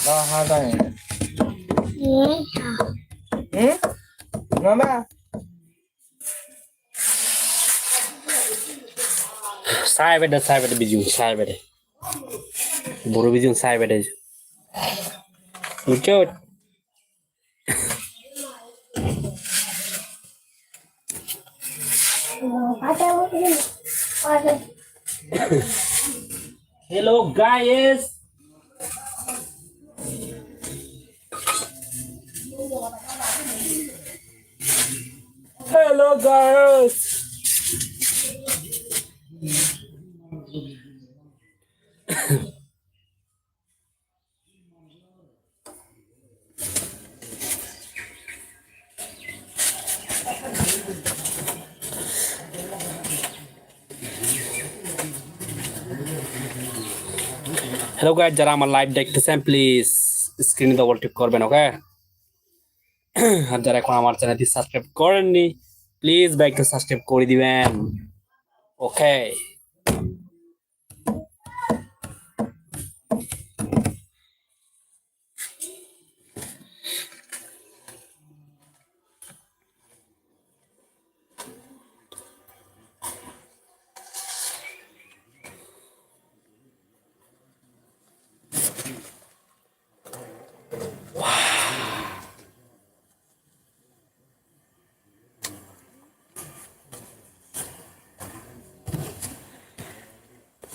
Nah, nah, nah. Yeah. Yeah. Hmm? Mama. Sai bede, sai bede, bijung, sai bede. Buru bijung, sai bede. Ucut. Hello guys. Hello guys hello guys যারা আমার live দেখতেছেন please স্ক্রিনে double টিপ করবেন ওকে আর যারা এখন আমার চ্যানেলটি subscribe করেননি প্লিজ বাইকটা সাবস্ক্রাইব করে দিবেন। ওকে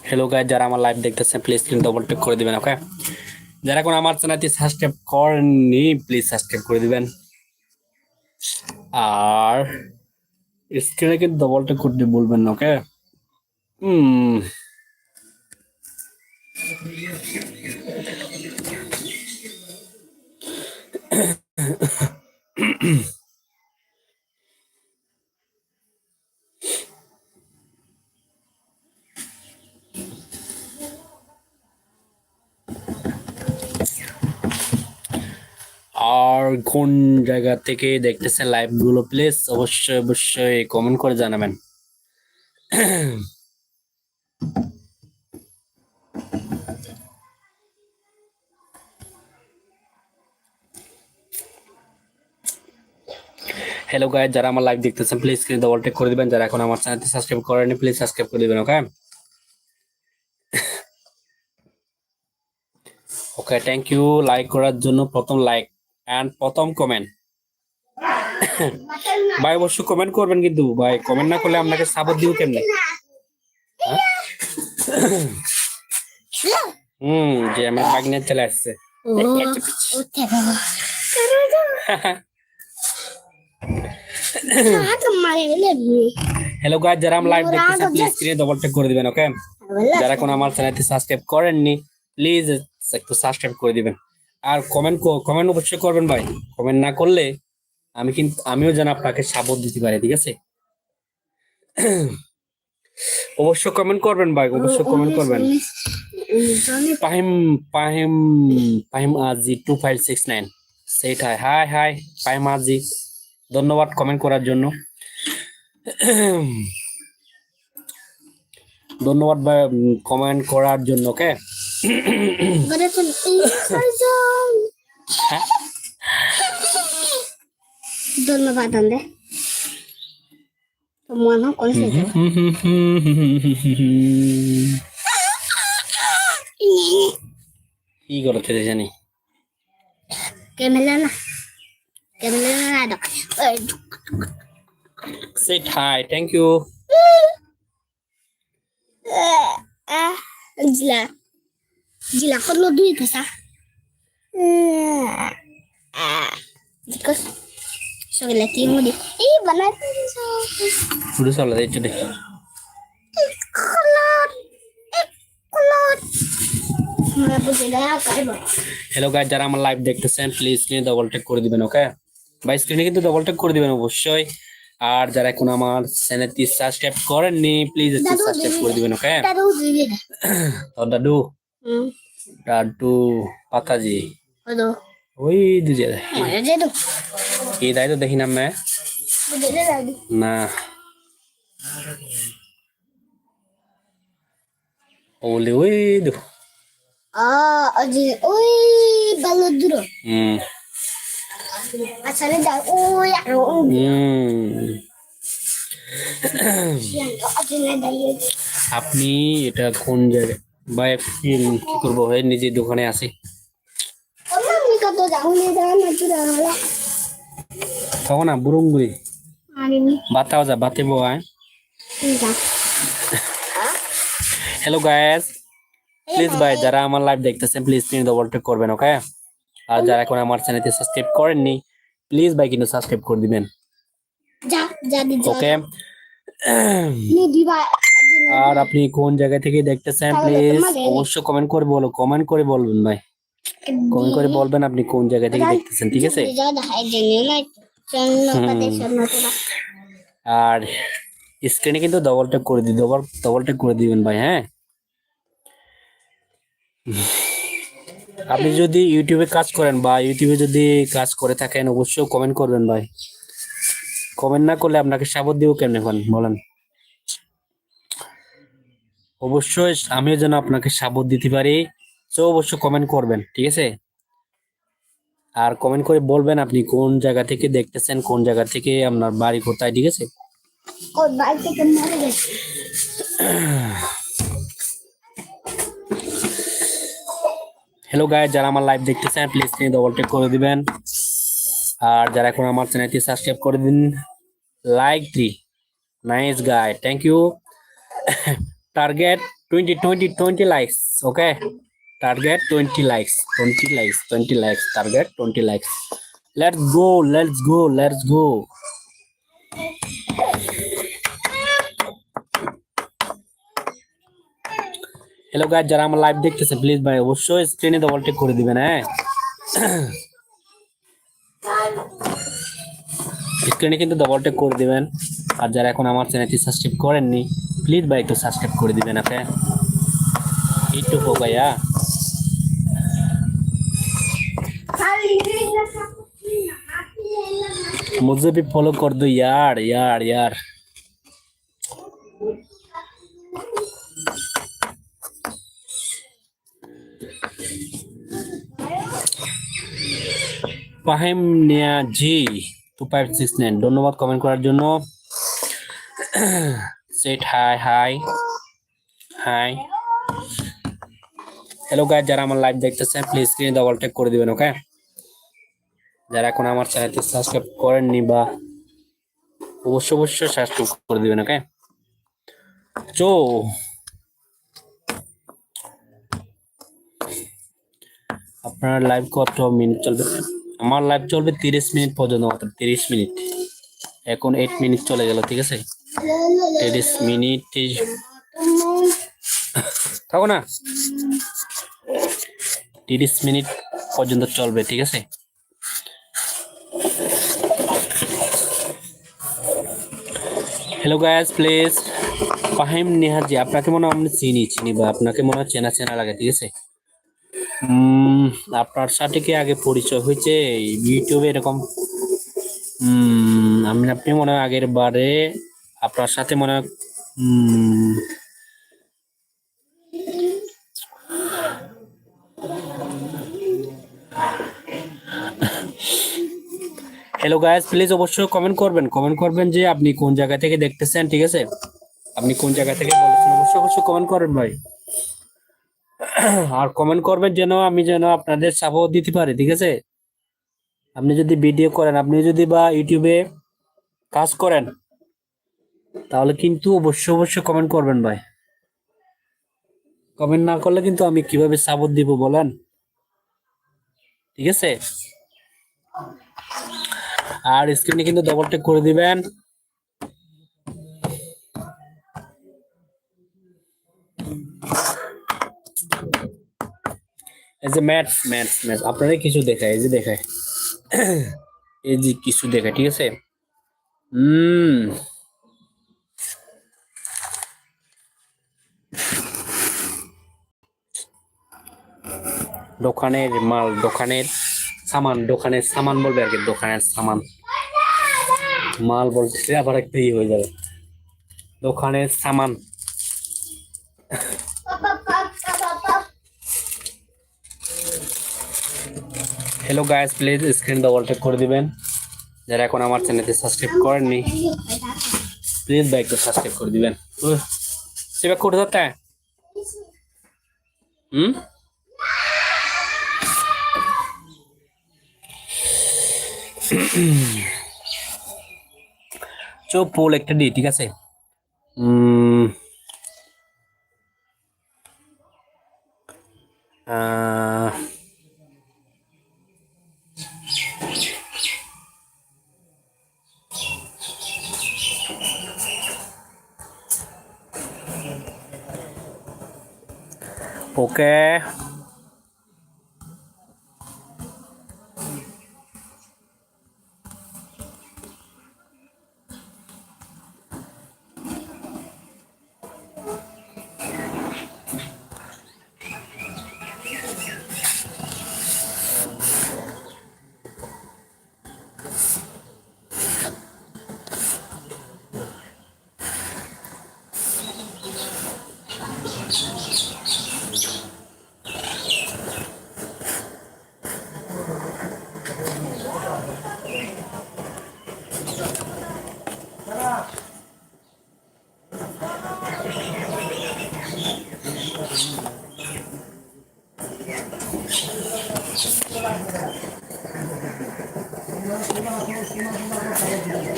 হ্যালো গাইজ যারা আমার লাইভ দেখতেছেন প্লিজ স্ক্রিন ডবল টিপ করে দিবেন ওকে যারা এখন আমার চ্যানেলটি সাবস্ক্রাইব করেননি প্লিজ সাবস্ক্রাইব করে দিবেন। আর স্ক্রিনে কিন্তু ডবল টিপ করতে বলবেন না ওকে হুম আর কোন জায়গা থেকে দেখতেছেন লাইভগুলো প্লিজ অবশ্যই অবশ্যই কমেন্ট করে জানাবেন। হ্যালো গাইজ যারা আমার লাইভ দেখতেছেন প্লিজ স্ক্রিন ডবল টেক করে দিবেন। যারা এখন আমার চ্যানেলটি সাবস্ক্রাইব করেনি প্লিজ সাবস্ক্রাইব করে দিবেন okay okay thank you like করার জন্য প্রথম লাইক অ্যান্ড প্রথম কমেন্ট ভাই অবশ্য কমেন্ট করবেন কিন্তু ভাই কমেন্ট না করলে আপনাকে সাপোর্ট দিব কেমনে? হ্যাঁ? হুম যে আমার বাগনের চলে আসছে। হ্যালো গাইজ যারা আমার লাইভ দেখতেছেন প্লিজ স্ক্রিনে ডবল টেক করে দিবেন ওকে যারা এখন আমার চ্যানেলটি সাবস্ক্রাইব করেননি প্লিজ একটু সাবস্ক্রাইব করে দিবেন। আর কমেন্ট কমেন্ট অবশ্যই করবেন ভাই। কমেন্ট না করলে আমি কিন্তু আমিও যেন আপনাকে সাপোর্ট দিতে পারি ঠিক আছে? অবশ্যই কমেন্ট করবেন ভাই অবশ্যই কমেন্ট করবেন। পাহিম পাহিম পাহিম আজি টু ফাইভ সিক্স নাইন সেইটাই হাই হাই পাহিম আজি। ধন্যবাদ কমেন্ট করার জন্য। ধন্যবাদ ভাই কমেন্ট করার জন্য ওকে হ্যাঁ ধন্যবাদ আন্দে তো মনে করেছে কি করতে জানি? ক্যামেরা না ক্যামেরা না হাই থ্যাংক ইউ জিলা। Chicos, sobre la tienda de... ¡Y van a শুরু চলে যাইছো দেখি. হ্যালো গাইজ যারা আমার লাইভ দেখতেছেন প্লিজ স্ক্রিনে ডবল টেক করে দিবেন ওকে ভাই স্ক্রিনে কিন্তু ডবল টেক করে দিবেন অবশ্যই। আর যারা এখন আমার চ্যানেলটি সাবস্ক্রাইব করেননি প্লিজ একটু সাবস্ক্রাইব করে দিবেন ওকে. তো দাদু। ডাড্ডু পাতাজি। ওই দুজে কি দেখি না ওই দু আজি ওই হুম। আপনি এটা কোন জায়গায় বা কি করব ভাই? নিজে দোকানে lah. তখন না Hari ni, বাতাও যা বাতে বোয়ায় হ্যালো গায়েস প্লিজ ভাই যারা আমার লাইভ দেখতেছেন প্লিজ তিনি ডবল টেক করবেন ওকে আর যারা এখন আমার চ্যানেলটি সাবস্ক্রাইব করেননি প্লিজ ভাই কিন্তু সাবস্ক্রাইব করে দিবেন। ওকে? আর আপনি কোন জায়গা থেকে দেখতেছেন প্লিজ অবশ্যই কমেন্ট করে বলো কমেন্ট করে বলবেন ভাই। কমেন্ট করে বলবেন আপনি কোন জায়গা থেকে দেখতেছেন ঠিক আছে. আর স্ক্রিনে কিন্তু ডবল টেক করে দিই ডবল ডবল টেক করে দিবেন ভাই হ্যাঁ? আপনি যদি ইউটিউবে কাজ করেন বা ইউটিউবে যদি কাজ করে থাকেন অবশ্যই কমেন্ট করবেন ভাই। কমেন্ট না করলে আপনাকে সাবত দিব কেমনে এখন বলেন। অবশ্যই আমিও যেন আপনাকে সাবত দিতে পারি। তো অবশ্যই কমেন্ট করবেন ঠিক আছে? আর কমেন্ট করে বলবেন আপনি কোন জায়গা থেকে দেখতেছেন কোন জায়গা থেকে আপনার বাড়ি কোথায় ঠিক আছে? হ্যালো গাইজ যারা আমার লাইভ দেখতেছেন প্লিজ তিনি ডবল টেক করে দিবেন। আর যারা এখন আমার চ্যানেলটি সাবস্ক্রাইব করে দিন like three nice guy thank you target twenty twenty twenty likes okay target twenty likes twenty likes twenty likes target twenty likes let's go let's go let's go hello guys যারা আমার live দেখতেছে please ভাই অবশ্যই স্ক্রিনে double take করে দিবেন হ্যাঁ স্ক্রিনে কিন্তু ডবল টেক করে দিবেন আর যারা এখন আমার চ্যানেলটি সাবস্ক্রাইব করেননি প্লিজ ভাই একটু সাবস্ক্রাইব করে দিবেন ওকে একটু হো ভাইয়া मुझे भी फॉलो कर दो यार यार यार ফাহিম নিয়া G two five six nine ধন্যবাদ কমেন্ট করার জন্য Set hi hi hi hello guys যারা আমার লাইভ দেখতেছেন প্লিজ স্ক্রিনে ডবল টেক করে দিবেন ওকে যারা এখন আমার চ্যানেলটি সাবস্ক্রাইব করেননি বা অবশ্যই অবশ্যই সাবস্ক্রাইব করে দিবেন ওকে চো আপনার লাইভ কত মিনিট চলবে? আমার লাইভ চলবে তিরিশ মিনিট পর্যন্ত মাত্র, তিরিশ মিনিট এখন এইট মিনিট চলে গেল, ঠিক আছে? তিরিশ মিনিট থাকো না। তিরিশ মিনিট পর্যন্ত চলবে, ঠিক আছে? হ্যালো গাইস প্লিজ ফাহিম নেহাজি, আপনাকে মনে হয় আমি চিনি চিনি বা আপনাকে মনে হয় চেনা চেনা লাগে, ঠিক আছে? আপনার সাথে কি আগে পরিচয় হয়েছে? ইউটিউবে এরকম। আমি, আপনি মনে হয় আগের বারে আপনার সাথে মনে হয় হ্যালো গাইস প্লিজ অবশ্যই কমেন্ট করবেন। কমেন্ট করবেন যে আপনি কোন জায়গা থেকে দেখতেছেন, ঠিক আছে? আপনি কোন জায়গা থেকে বলছেন অবশ্যই অবশ্যই কমেন্ট করেন ভাই। আর কমেন্ট করবেন যেন আমি যেন আপনাদের সাপোর্ট দিতে পারি, ঠিক আছে? আপনি যদি ভিডিও করেন, আপনি যদি বা ইউটিউবে কাজ করেন তাহলে কিন্তু অবশ্যই অবশ্যই কমেন্ট করবেন ভাই। কমেন্ট না করলে কিন্তু আমি কীভাবে সাপোর্ট দিব বলেন? ঠিক আছে? আর স্ক্রিনে কিন্তু ডবল টেক করে দিবেন। এই যে ম্যাথস ম্যাথস ম্যাথস আপনারা কিছু দেখায়, এই যে দেখায়। এই যে কিছু দেখায়, ঠিক আছে? হুম। দোকানের মাল, দোকানের সামান দোকানের সামান বলবে আর কি, দোকানের সামান। মাল বলতে আবার একটা ইয়ে হয়ে যাবে। দোকানের সামান. Hello guys please screen double tap করে দিবেন। যারা এখন আমার চ্যানেলটি সাবস্ক্রাইব করেননি প্লিজ ভাই একটু সাবস্ক্রাইব করে দিবেন। সেবা করে দিতে হুম চোপ পোল একটা দিই ঠিক আছে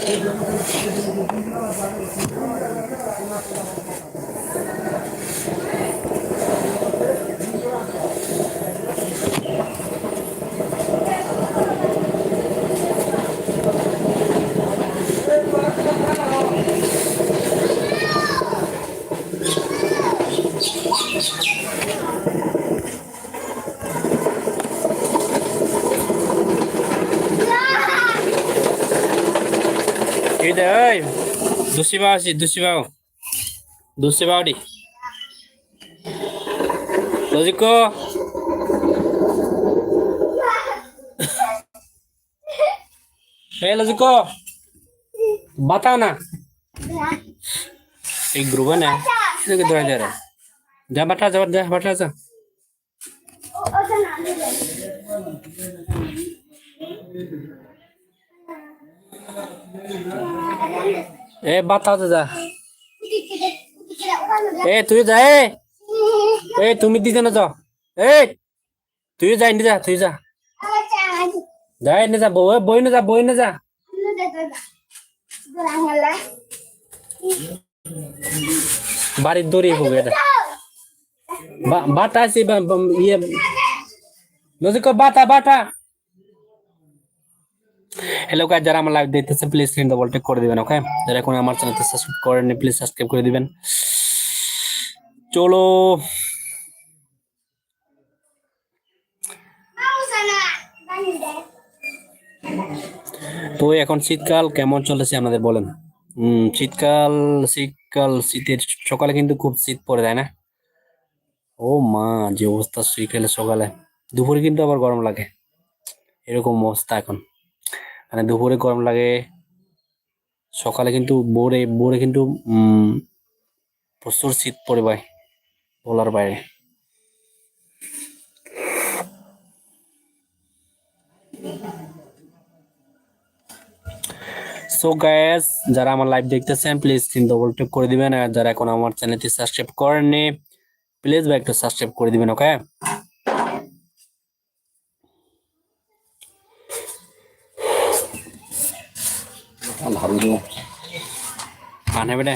এই दूसरी बाव से दूसरी बाव दूसरी बाव डी लॉजिको लॉजिको बताओ ना एक ग्रुप है ना दे रहा है जा बैठा जा जा बैठा जा Thank you. এ বাতাতে যা এ, তুই যা, এ। এ, তুমি দিতে না যাও। এ, তুই যা ইন্দি যা, তুই যা। যা ইন্দি যা, বউ বই না যা বই না যা। বাড়ির দড়ি হবে বাটা আছে ইয়ে। নজিক বাটা বাটা। হ্যালো গাইস যারা আমার লাইভ দেখতেছে প্লিজ স্ক্রিন ডবল টেক করে দিবেন ওকে যারা এখন আমার চ্যানেলকে সাবস্ক্রাইব করেননি প্লিজ সাবস্ক্রাইব করে দিবেন। চলো। তো এখন শীতকাল, কেমন চলেছে আপনাদের বলেন? হম শীতকাল শীতকাল, শীতের সকালে কিন্তু খুব শীত পড়ে যায় না? ও মা, যে অবস্থা, শীতকালে, সকালে। দুপুরে কিন্তু আবার গরম লাগে। এরকম অবস্থা এখন। মানে দুপুরে গরম লাগে। সকালে কিন্তু ভোরে ভোরে কিন্তু প্রচুর শীত পড়ে ভাই, বলার বাইরে। সো গাইস যারা আমার লাইভ দেখতেছেন প্লিজ স্ক্রিন ডবল টেপ করে দিবেন। আর যারা এখন আমার চ্যানেলটি সাবস্ক্রাইব করেননি প্লিজ ভাই একটু সাবস্ক্রাইব করে দিবেন ওকে มันหอมอยู่ผ่านให้ไม่ได้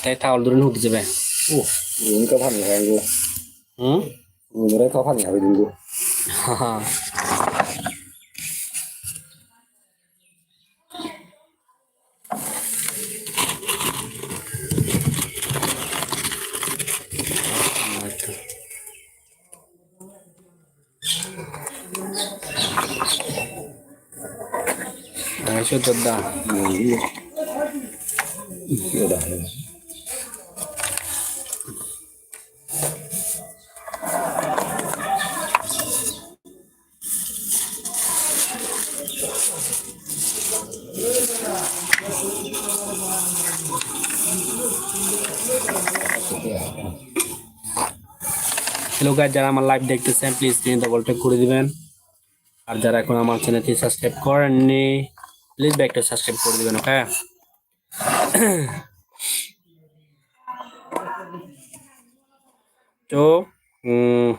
แต่เท่ารุ่นหกจะเปโอ้ยมันก็พันแรงอยู่อืมมันได้เข้าพันแรงไปดูดู 거다. হ্যালো গাইজ যারা আমার লাইভ দেখতেছেন প্লিজ স্ক্রিন ডবল টেক করে দিবেন আর যারা এখন আমার চ্যানেলটি সাবস্ক্রাইব করেননি প্লিজ ব্যাকটা সাবস্ক্রাইব করে দিবেন ওকে তো উম,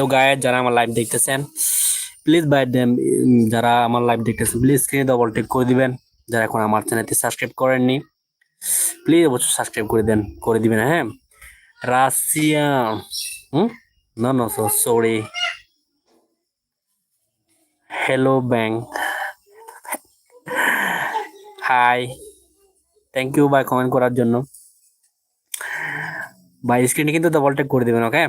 হ্যালো গায়ে যারা আমার লাইভ দেখতেছেন প্লিজ বাই যারা আমার লাইভ দেখতেছেন প্লিজ স্ক্রিনে ডবল টেক করে দিবেন। যারা এখন আমার চ্যানেলটি সাবস্ক্রাইব করেননি প্লিজ অবশ্যই সাবস্ক্রাইব করে দেন, করে দিবেন হ্যাঁ? রাশিয়া, হুম? না না sorry hello bang hi thank you bye comment করার জন্য। বাই স্ক্রিনে কিন্তু ডবল টেক করে দিবেন ওকে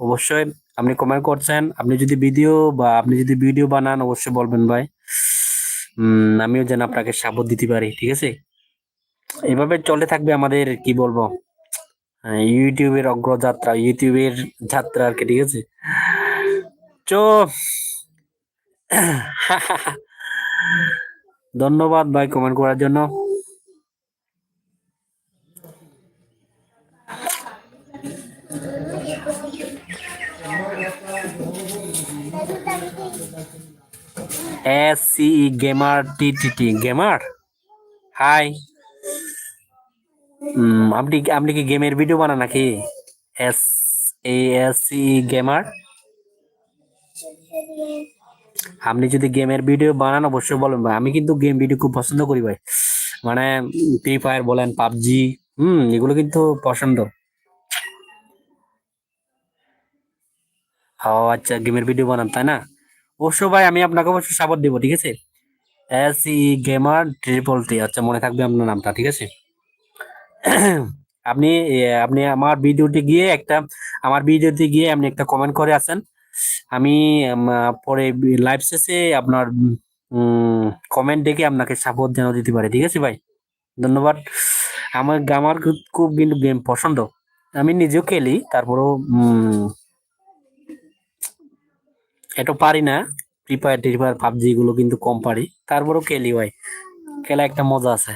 অবশ্যই আপনি কমেন্ট করছেন। আপনি যদি ভিডিও বা আপনি যদি ভিডিও বানান, অবশ্যই বলবেন ভাই। আমিও যেন আপনাকে সাপোর্ট দিতে পারি, ঠিক আছে? এভাবে চলে থাকবে আমাদের, কি বলব? ইউটিউবের অগ্রযাত্রা, ইউটিউবের যাত্রা আর কি, ঠিক আছে? তো, ধন্যবাদ ভাই কমেন্ট করার জন্য। S C gamer, T T T, gamer? Hi. আপনি আপনি কি গেমের ভিডিও বানান নাকি? S, A, S C gamer? আপনি যদি গেমের ভিডিও বানান, অবশ্যই বলুন ভাই। আমি কিন্তু গেম ভিডিও খুব পছন্দ করি ভাই। মানে ফ্রি ফায়ার বলেন, পাবজি, হুম, এগুলো কিন্তু পছন্দ। ও আচ্ছা গেমের ভিডিও বানান, তাই না? অবশ্য ভাই, আমি আপনাকে অবশ্যই সাপোর্ট দিব, ঠিক আছে? S E gamer triple T আচ্ছা মনে থাকবে আপনার নামটা, ঠিক আছে? আপনি আপনি আমার ভিডিওতে গিয়ে একটা, আমার ভিডিওতে গিয়ে আপনি একটা কমেন্ট করে আসেন। আমি পরে লাইভ শেষে আপনার কমেন্ট দেখে আপনাকে সাপোর্ট যেন দিতে পারে, ঠিক আছে ভাই? ধন্যবাদ। আমার খুব- খুব কিন্তু গেম পছন্দ। আমি নিজেও খেলি, তারপরেও এত পারি না। Free fire T fire PUBG গুলো কিন্তু কম পারি। তারপরেও খেলি ভাই। খেলা একটা মজা আছে।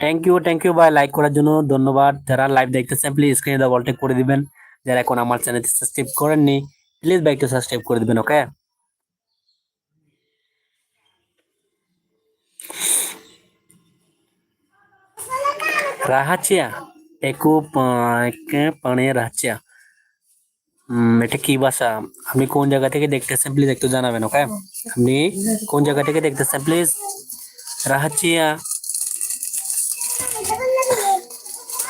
থ্যাংক ইউ থ্যাংক ইউ ভাই লাইক করার জন্য ধন্যবাদ। যারা লাইভ দেখতেছেন প্লিজ স্ক্রিনে দাও বলটেক করে দিবেন। যারা এখন আমার চ্যানেলটি সাবস্ক্রাইব করেননি প্লিজ ভাই সাবস্ক্রাইব করে দিবেন ওকে রাহাচিয়া একু পানে রাহাচিয়া এটা কি ভাষা আপনি কোন জায়গা থেকে দেখতেছেন প্লিজ একটু জানাবেন ওকে আপনি কোন জায়গা থেকে দেখতেছেন প্লিজ রাহাচিয়া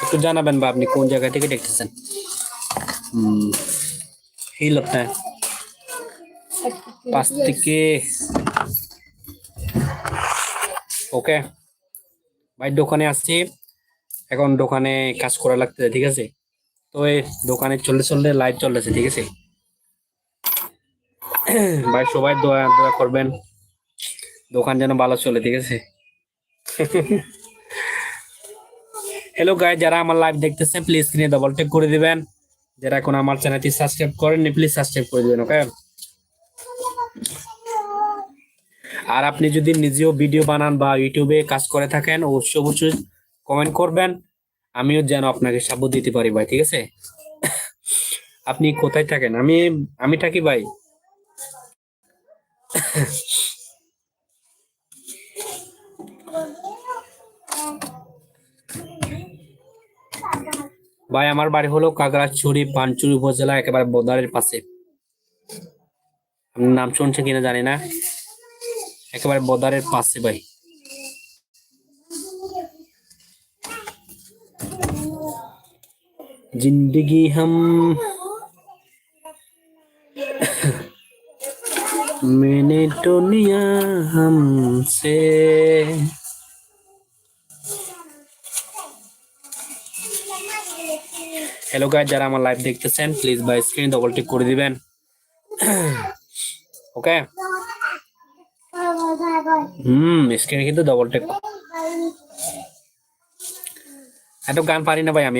একটু জানাবেন বা আপনি কোন জায়গা থেকে দেখতেছেন এই লোকটা পাঁচ থেকে ওকে ভাই দোকানে আসছি এখন দোকানে কাজ করা লাগতেছে, ঠিক আছে? তো এই দোকানে চলতে চলতে লাইট চলতেছে, ঠিক আছে? ভাই, সবাই দোয়া দোয়া করবেন। দোকান যেন ভালো চলে, ঠিক আছে? হ্যালো গাই যারা আমার লাইভ দেখতেছেন প্লিজ স্ক্রিনে ডবল টেক করে দিবেন। যারা এখন আমার চ্যানেলটি সাবস্ক্রাইব করেননি প্লিজ সাবস্ক্রাইব করে দিবেন ওকে আর আপনি যদি নিজেও ভিডিও বানান বা ইউটিউবে কাজ করে থাকেন, অবশ্যই অবশ্যই কমেন্ট করবেন। আমিও যেন আপনাকে সাপোর্ট দিতে পারি ভাই, ঠিক আছে? আপনি কোথায় থাকেন? আমি আমি থাকি ভাই। ভাই, আমার বাড়ি হলো কাগড়াছড়ি পানচুরি উপজেলা, একেবারে বদারের পাশে। নাম শুনছেন কিনা জানি না। একেবারে বদারের পাশে ভাই। जिंदगी हम मैंने दुनिया हमसे হ্যালো গাইজ যারা আমার লাইভ দেখতেছেন প্লিজ ভাই স্ক্রিন ডবল টিক করে দিবেন ওকে হুম স্ক্রিনে কিন্তু ডবল টিক এত গান পারি না ভাই আমি